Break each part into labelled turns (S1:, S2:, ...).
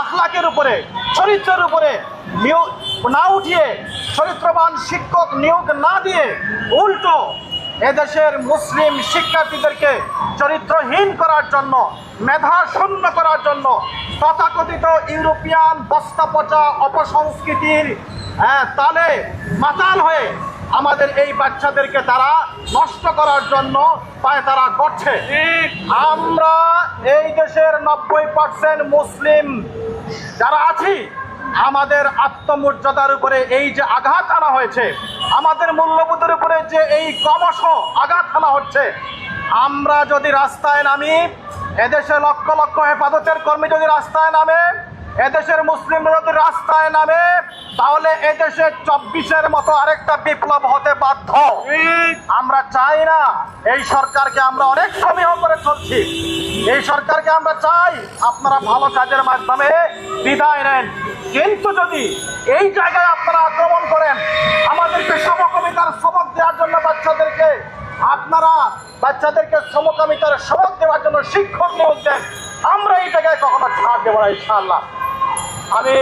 S1: আখলাকের উপরে চরিত্রের উপরে নিয়োগ না উঠিয়ে চরিত্রবান শিক্ষক নিয়োগ না দিয়ে উল্টো এদেশের মুসলিম শিক্ষার্থীদেরকে চরিত্রহীন করার জন্য মেধা শূন্য করার জন্য তথাকথিত ইউরোপিয়ান বস্তা পচা অপসংস্কৃতির হ্যাঁ, তালে মাতাল হয়ে আমাদের এই বাচ্চাদেরকে তারা নষ্ট করার জন্য পায় তারা করছে আমরা এই দেশের নব্বই পার্সেন্ট মুসলিম যারা আছি, আমাদের আত্মমর্যাদার উপরে এই যে আঘাত আনা হয়েছে, আমাদের মূল্যবোধের উপরে যে এই ক্রমশ আঘাত আনা হচ্ছে, আমরা যদি রাস্তায় নামি, এদেশে লক্ষ লক্ষ হেফাজতের কর্মী যদি রাস্তায় নামে, এদেশের মুসলিমরা যদি রাস্তায় নামে, তাহলে এদেশে চব্বিশের মতো আরেকটা বিপ্লব হতে বাধ্য। আমরা চাই না এই সরকারকে আমরা অনেক সমীহ করে চলছি। এই সরকারকে আমরা চাই আপনারা ভালো কাজের মাধ্যমে বিদায় নেন। কিন্তু যদি এই জায়গায় আপনারা আক্রমণ করেন, আমাদেরকে সমকামিতার সবক দেওয়ার জন্য বাচ্চাদেরকে আপনারা বাচ্চাদেরকে সমকামিতার সবক দেওয়ার জন্য শিক্ষক নিয়োগ দেন আমরা এই জায়গায় কখনো ছাড় দেবো না, ইনশাআল্লাহ। আমি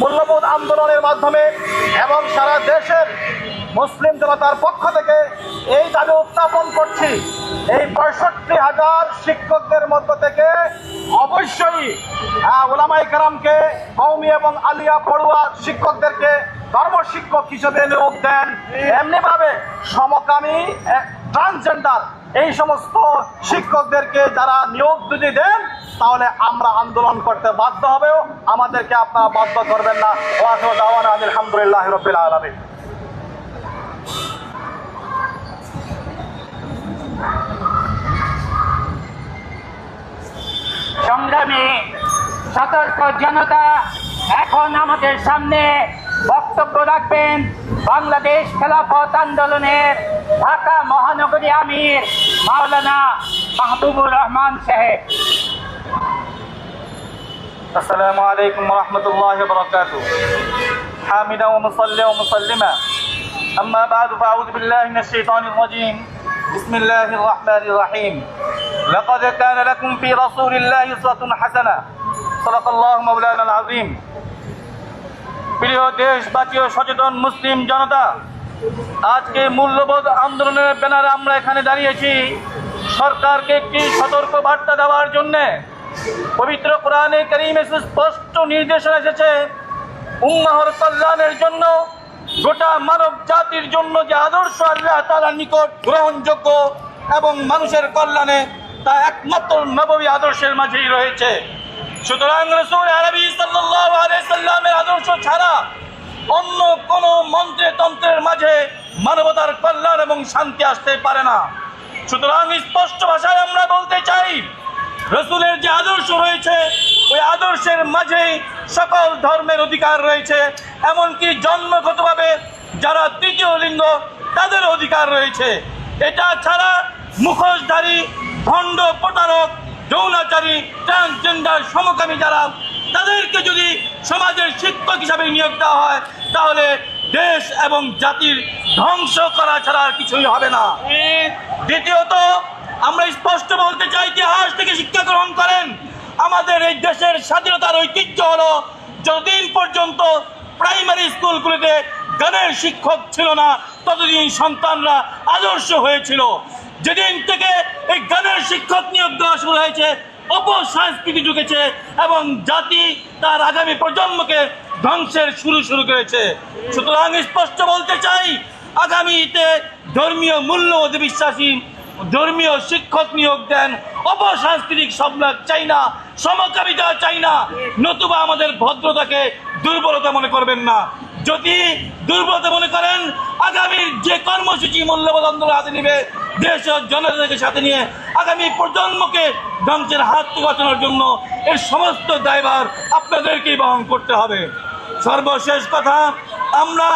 S1: মূল্যবোধ আন্দোলনের মাধ্যমে এবং সারা দেশের মুসলিম জনতার পক্ষ থেকে এই দাবি উত্থাপন করছি। এই পঁয়ষট্টি হাজার শিক্ষকদের মধ্য থেকে অবশ্যই ওলামাই কারামকে কৌমি এবং আলিয়া পড়ুয়া শিক্ষকদেরকে ধর্ম শিক্ষক হিসেবে নিয়োগ দেন। এমনিভাবে সমকামী ট্রান্সজেন্ডার এই সমস্ত শিক্ষকদেরকে যারা নিয়োগ যদি দেন, তাহলে আমরা আন্দোলন করতে বাধ্য হবেও। আমাদেরকে আপনারা বাধ্য করবেন না। আলহামদুলিল্লাহ রবিল আলমী
S2: সতর্ক জনতা এখন আমাদের সামনে বক্তব্য রাখবেন বাংলাদেশ খেলাফত আন্দোলনের ঢাকা মহানগরী আমির মাওলানা মাহবুবুর রহমান সাহেব
S1: السلام عليكم ورحمة الله وبركاته حامدا ومصليا ومسلما أما بعد فأعوذ بالله من الشيطان الرجيم بسم الله الرحمن الرحيم لقد كان لكم في رسول الله أسوة حسنة সদাকাল্লাহ মৌলান আজিম প্রিয় দেশবাসী ও সচেতন মুসলিম জনতা, আজকে মূল্যবোধ আন্দোলনের ব্যানারে আমরা এখানে দাঁড়িয়েছি। সরকারকে একটি সতর্ক বার্তা দেওয়ার জন্যে পবিত্র কোরআনে করিমে সুস্পষ্ট নির্দেশনা এসেছে, উম্মাহর কল্যাণের জন্য, গোটা মানব জাতির জন্য যে আদর্শ আল্লাহ তারা নিকট গ্রহণযোগ্য এবং মানুষের কল্যাণে তা একমাত্র নবী আদর্শের মাঝেই রয়েছে। সুতরাং রসুল আরবি সাল্লাল্লাহু আলাইহি সাল্লামের আদর্শ ছাড়া অন্য কোন মন্ত্রে তন্ত্রের মাঝে মানবতার কল্যাণ এবং শান্তি আসতে পারে না। সুতরাং স্পষ্ট ভাষায় আমরা বলতে চাই, রসুলের যে আদর্শ রয়েছে, ওই আদর্শের মাঝে সকল ধর্মের অধিকার রয়েছে। এমনকি জন্মগতভাবে যারা তৃতীয় লিঙ্গ, তাদের অধিকার রয়েছে। এটা ছাড়া মুখোশধারী, ভণ্ড প্রতারক যৌনাচারী ট্রান্সজেন্ডার সমকামী যারা, তাদেরকে যদি সমাজের শিক্ষক হিসাবে নিয়োগ দেওয়া হয়, তাহলে দেশ এবং জাতির ধ্বংস করা ছাড়া কিছুই হবে না। দ্বিতীয়ত, আমরা স্পষ্ট বলতে চাই, ইতিহাস থেকে শিক্ষা গ্রহণ করেন। আমাদের এই দেশের স্বাধীনতার ঐতিহ্য হলো, যতদিন পর্যন্ত প্রাইমারি স্কুলগুলিতে গানের শিক্ষক ছিল না ততদিন সন্তানরা আদর্শ হয়েছিল। যেদিন থেকে এই গানের শিক্ষক নিয়োগ দেওয়া শুরু হয়েছে, অপসংস্কৃতি ঢুকেছে এবং জাতি তার আগামী প্রজন্মকে ধ্বংসের শুরু শুরু করেছে। সুতরাং স্পষ্ট বলতে চাই, আগামীতে ধর্মীয় মূল্যবোধে বিশ্বাসী ধর্মীয় শিক্ষক নিয়োগ দেন। অপসাংস্কৃতিক সমাজ চাই না সমকামিতা চাই না নতুবা আমাদের ভদ্রতাকে দুর্বলতা মনে করবেন না। যদি দুর্বলতা মনে করেন আগামীর যে কর্মসূচি মূল্যবোধ আন্দোলন হাতে নিবে দেশ ও জনতাকে সাথে নিয়ে আগামী প্রজন্মকে ধ্বংসের হাত বাঁচানোর জন্য এর সমস্ত দায়ভার আপনাদেরকেই বহন করতে হবে। সর্বশেষ কথা আমরা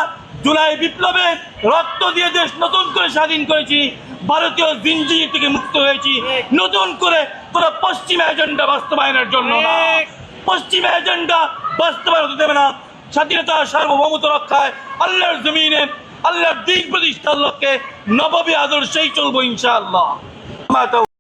S1: জুলাই বিপ্লবে রক্ত দিয়ে দেশ নতুন করে স্বাধীন করেছি ভারতীয় জিনজির থেকে মুক্ত হয়েছি। নতুন করে কোনো পশ্চিম এজেন্ডা বাস্তবায়নের জন্য না। পশ্চিম এজেন্ডা বাস্তবায়ন হতে দেবে না। স্বাধীনতা সার্বভৌমত্ব রক্ষায় আল্লাহর জমিনে আল্লাহর দিক প্রতিষ্ঠার লক্ষ্যে নববী আদর্শেই চলবো ইনশাআল্লাহ।